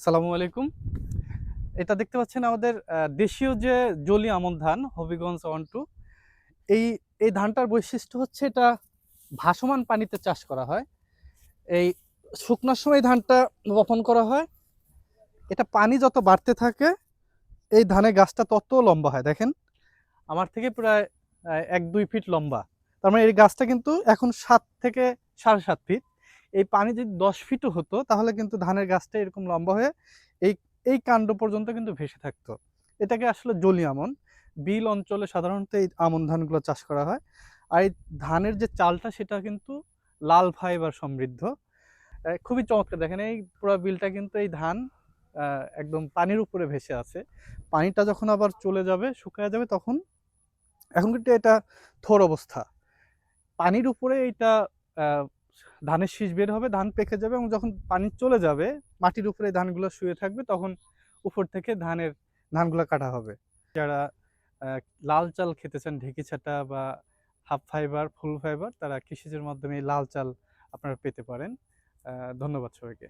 সালামু আলাইকুম। এটা দেখতে পাচ্ছেন আমাদের দেশীয় যে জলি আমন ধান, হবিগঞ্জ ওয়ান টু, এই এই ধানটার বৈশিষ্ট্য হচ্ছে এটা ভাসমান পানিতে চাষ করা হয়। এই শুকনোর সময় ধানটা বপন করা হয়। এটা পানি যত বাড়তে থাকে, এই ধানের গাছটা তত লম্বা হয়। দেখেন, আমার থেকে প্রায় এক দুই ফিট লম্বা। তার মানে এই গাছটা কিন্তু এখন সাত থেকে সাড়ে সাত ফিট। এই পানি যদি দশ ফিটও হতো, তাহলে কিন্তু ধানের গাছটা এরকম লম্বা হয়ে এই এই কাণ্ড পর্যন্ত কিন্তু ভেসে থাকতো। এটাকে আসলে জলি আমন। বিল অঞ্চলে সাধারণত এই আমন ধানগুলো চাষ করা হয়। আর এই ধানের যে চালটা, সেটা কিন্তু লাল ফাইবার সমৃদ্ধ। খুবই চমৎকার। দেখেন এই পুরো বিলটা কিন্তু এই ধান একদম পানির উপরে ভেসে আছে। পানিটা যখন আবার চলে যাবে, শুকায় যাবে, তখন এখন কিন্তু এটা থোর অবস্থা। পানির উপরে এইটা ধানের শীষ বের হবে, ধান পেকে যাবে এবং যখন পানি চলে যাবে, মাটির উপরে ধানগুলো শুয়ে থাকবে, তখন উপর থেকে ধানের ধানগুলো কাটা হবে। যারা লাল চাল খেতে চান ঢেকি ছাটা বা হাফ ফাইবার, ফুল ফাইবার, তারা কৃষিজের মাধ্যমে লাল চাল আপনারা পেতে পারেন। ধন্যবাদ সবাইকে।